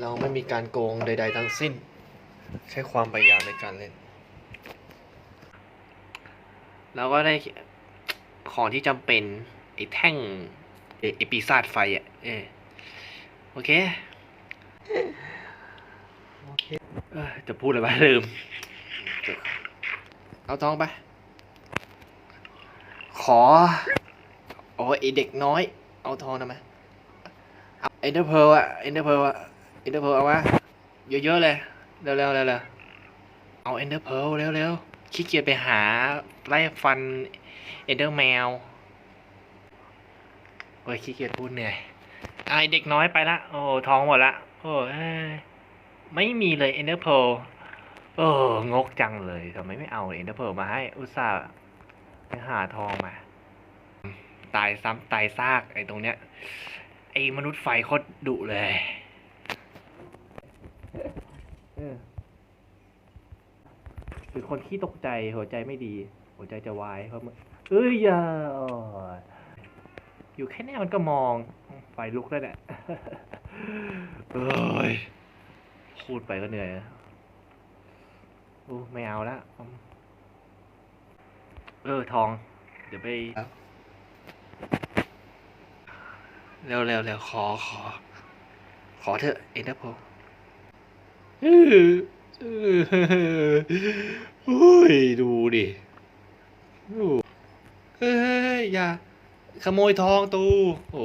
เราไม่มีการโกงใด ๆ ทั้งสิ้น ใช้ความพยายามในการเล่น แล้วก็ได้ของที่จำเป็น ไอ้แท่งไอ้ไอ้ปีศาจไฟอะเออโอเค โอเค จะพูดอะไรวะลืม เอาทองไป ขอ โอ้ไอเด็กน้อย เอาทองทำไมเอาเอ็นเดอร์เพลอะเอ็นเดอร์เพลอะ อ็นเดอร์เพลเอาวะเยอะๆเลย เร็วๆเร็วๆเร็วๆเอาเอ็นเดอร์เพลเร็วๆขี้เกียจไปหาไล่ฟันเอ็นเดอร์แมวโอ้ยขี้เกียจพูดเหนื่อยไอเด็กน้อยไปละ โอ้ท้องหมดละ โอ้ยไม่มีเลยเอ็นเดอร์เพลเอองกจังเลยทำไมไม่เอาเอ็นเดอร์เพลมาให้ อุตส่าห์ไปหาทองมา ตายซ้ำตายซากไอ้ตรงเนี้ย ไอ้มนุษย์ไฟโคตรดุเลย เป็นคนขี้ตกใจหัวใจไม่ดี หัวใจจะวายเพราะมันเอ้ยอย่าอยู่แค่นี้มันก็มองไฟลุกแล้วเนี่ยเอ้ยพูดไปก็เหนื่อยนะโอ้ไม่เอาละเออทอง เดี๋ยวไปเร็วเร็วเร็วขอขอ ขอเถอะเอ็นเตอร์โพ โอ้ยดูดิโอ้เฮ้ยอย่า ขโมยทองตูโอ้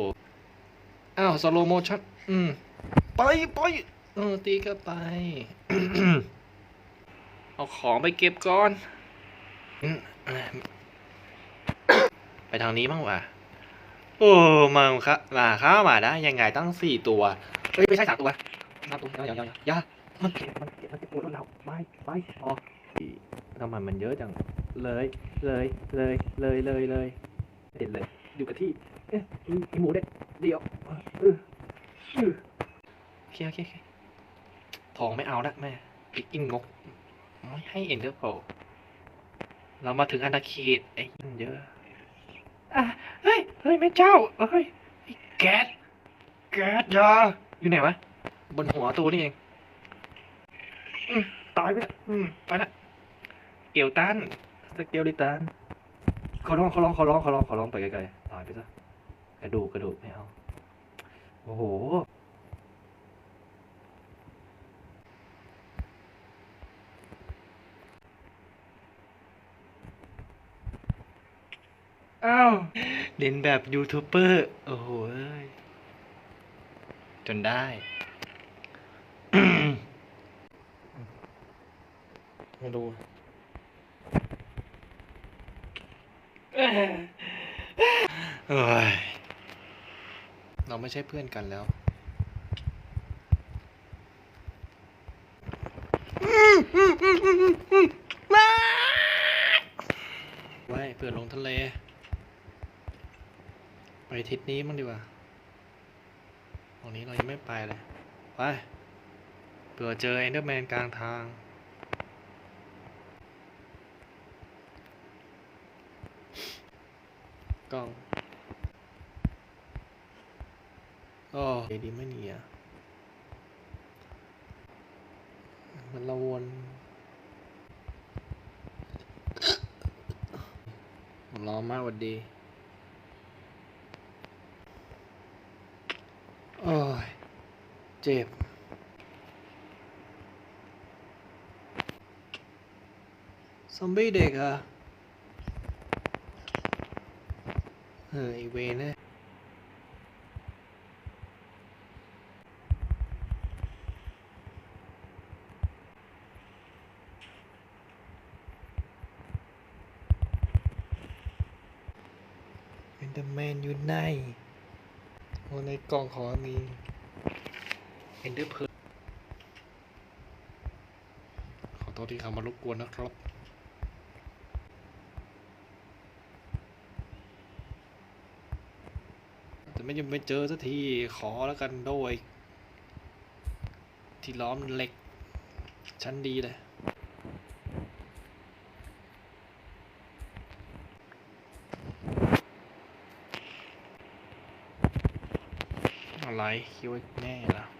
อ้าวสโลโมชั่นอืมไปไปเออตีก็ไป เอาของไปเก็บก่อน ไปทางนี้บ้างวะโอ้มาครับมาเข้ามาได้ยังไงตั้งสี่ตัว เฮ้ย ไม่ใช่สามตัวสามตัวยาอย่าอย่าอย่า มันเก็บมันเก็บมันเก็บปวดเราไปไปพอทำไมมันเยอะจังเลยเลยเลยเลยเลยเลยเด็ดเลย อยู่กับที่เอ๊ะไอหมูเด็ดเดียวเออเออโอเคโอเคโอเคทองไม่เอาละแม่ปิกอินงกไม่ให้เอ็นเดอร์โพเรามาถึงอนาเขตไอ้ยิ่งเยอะอะเฮ้ยเฮ้ยแม่เจ้าเฮ้ยไอ้แก๊สแก๊สยาอยู่ไหนวะบนหัวตัวนี่เอง อืมตายไปละอืมไปละเกลตันสเกลลิตันขอร้องขอร้องขอร้องขอร้องขอร้องไปไกลๆตายไปซะกระดูกกระดูกไม่เอาโอ้โหอ้าวเรียนแบบยูทูบเบอร์ โอ้โหจนได้ ไม่รู้เอ้ยเราไม่ใช่เพื่อนกันแล้วไว้เพื่อลงทะเล ไปทิศนี้มั้งดีกว่าตรงนี้เรายังไม่ไปเลย ไปเผื่อเจอเอนเดอร์แมนกลางทาง กล้องโอ้เดีไม่หนีอะมันละวนร้อนมากหวัดดี โอ้ย เจ็บซอมบี้เด็กอะ เฮ้ยไอเวรเนี่ยเอนเดอร์แมนอยู่ในโอในกล่องขอมีเอนเดอร์เพลขอโทษที่เขามารบกวนนะครับ แต่ ไม่ยังไม่เจอสักทีขอแล้วกันโดย ที่ล้อมเหล็ก ชั้นดีเลยอะไรคิดว่าแน่ละ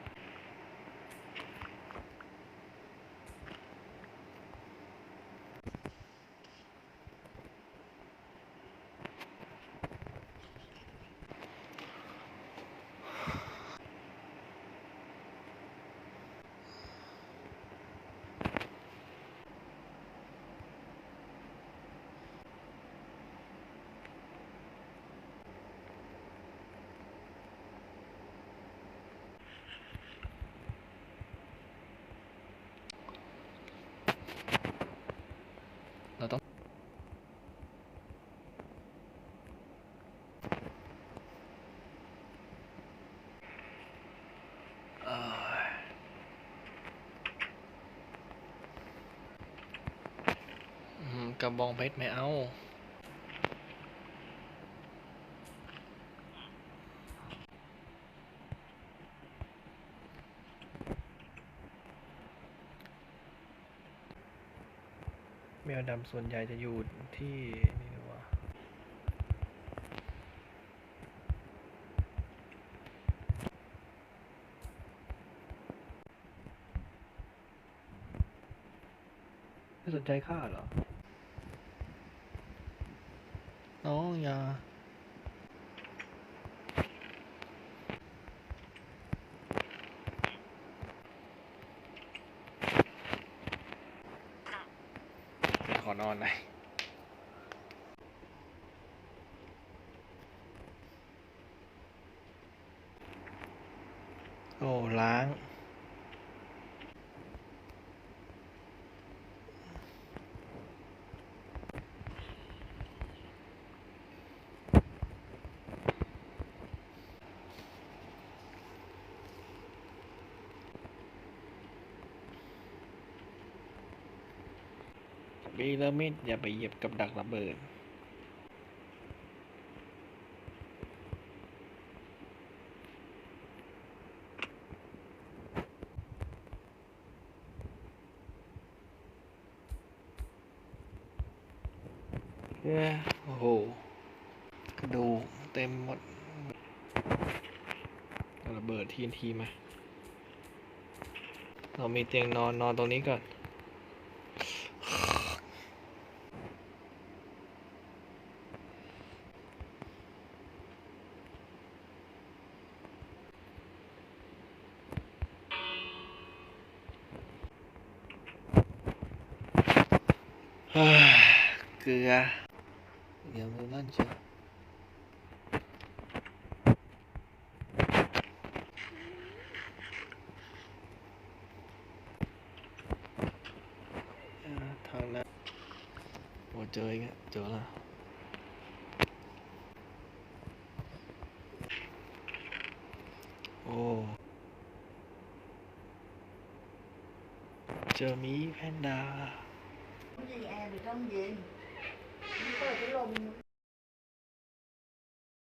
กระบองเพชรไม่เอาแมวดำส่วนใหญ่จะอยู่ที่นี่นะวะไม่สนใจข้าเหรอ น้องอย่าขอนอนหน่อยโอ้ล้าง ปีละมิดอย่าไปเหยียบกับดักระเบิดเย้โอ้โห กระดูกเต็มหมด ระเบิดทีนทีมา เรามีเตียงนอนนอนตรงนี้ก่อน เฮ้ยเกลือเดี๋ยวมือลั่นเด้ายิงแอร์หรือต้องเย็นมันเปิดพัดลม